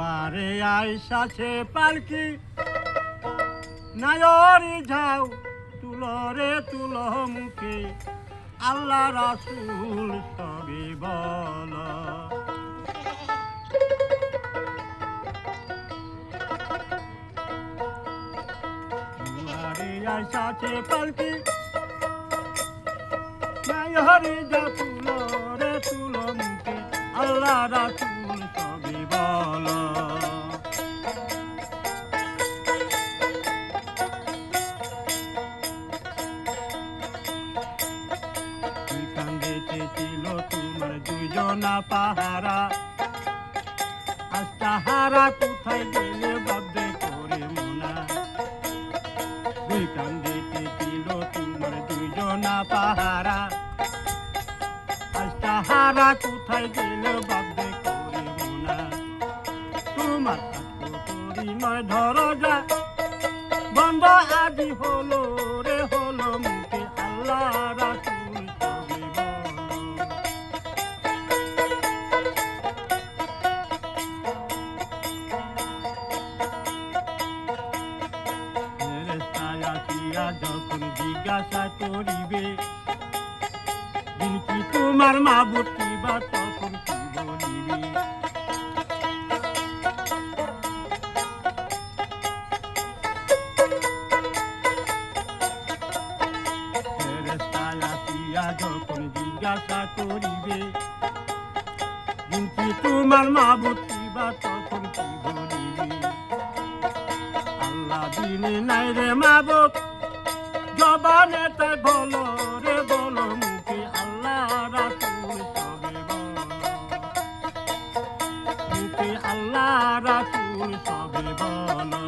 দুয়ারে আইসাছে পালকি। নায়রি যাও তুলরে তুল মুখে। আল্লাহ রাসুল সবই বল। দুয়ারে আইসাছে পালকি। নায়রি যাও তুলরে তুল মুখে। আল্লাহ রাসুল দুইজনা পাহারা। আজ কোথায় গেলে বাদ্যে করে মোনা? দুই কান্দে ছিল তোমার দুইজনা পাহারা। আজ কোথায় গেলে করে মোনা? তোমার ধরো যা বন্ধ হলো রে জিজ্ঞাসা করিবে, দিন কি তোমার মা বুটিবা তখন কি বলিবে? যখন জিজ্ঞাসা করিবে, দিন কি তোমার মা বুটিবা তখন কি বলিবে? আল্লাহ দিনে নাই রে মাবুক জবানে তাই বলো রে বলো মুখে আল্লাহ রাসুল সবে মুখে আল্লাহ রাখুন সবে বলো।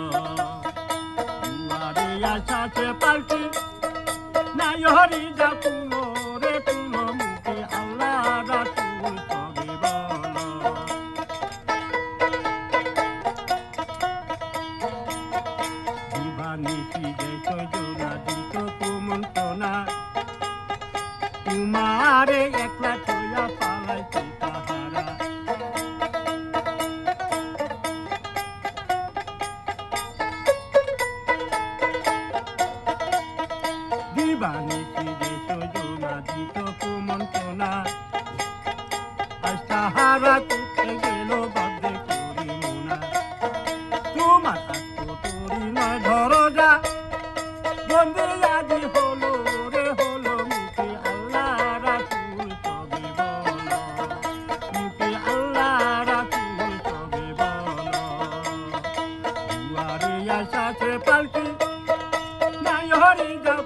দুয়ারে পাল্টি নাই হরি যা তোমারে একলা চয়া পালাইছে তাহারা। দিবানিশি দেশ জোনা দিত কুমন্তনা আজ তাহারা হরি গা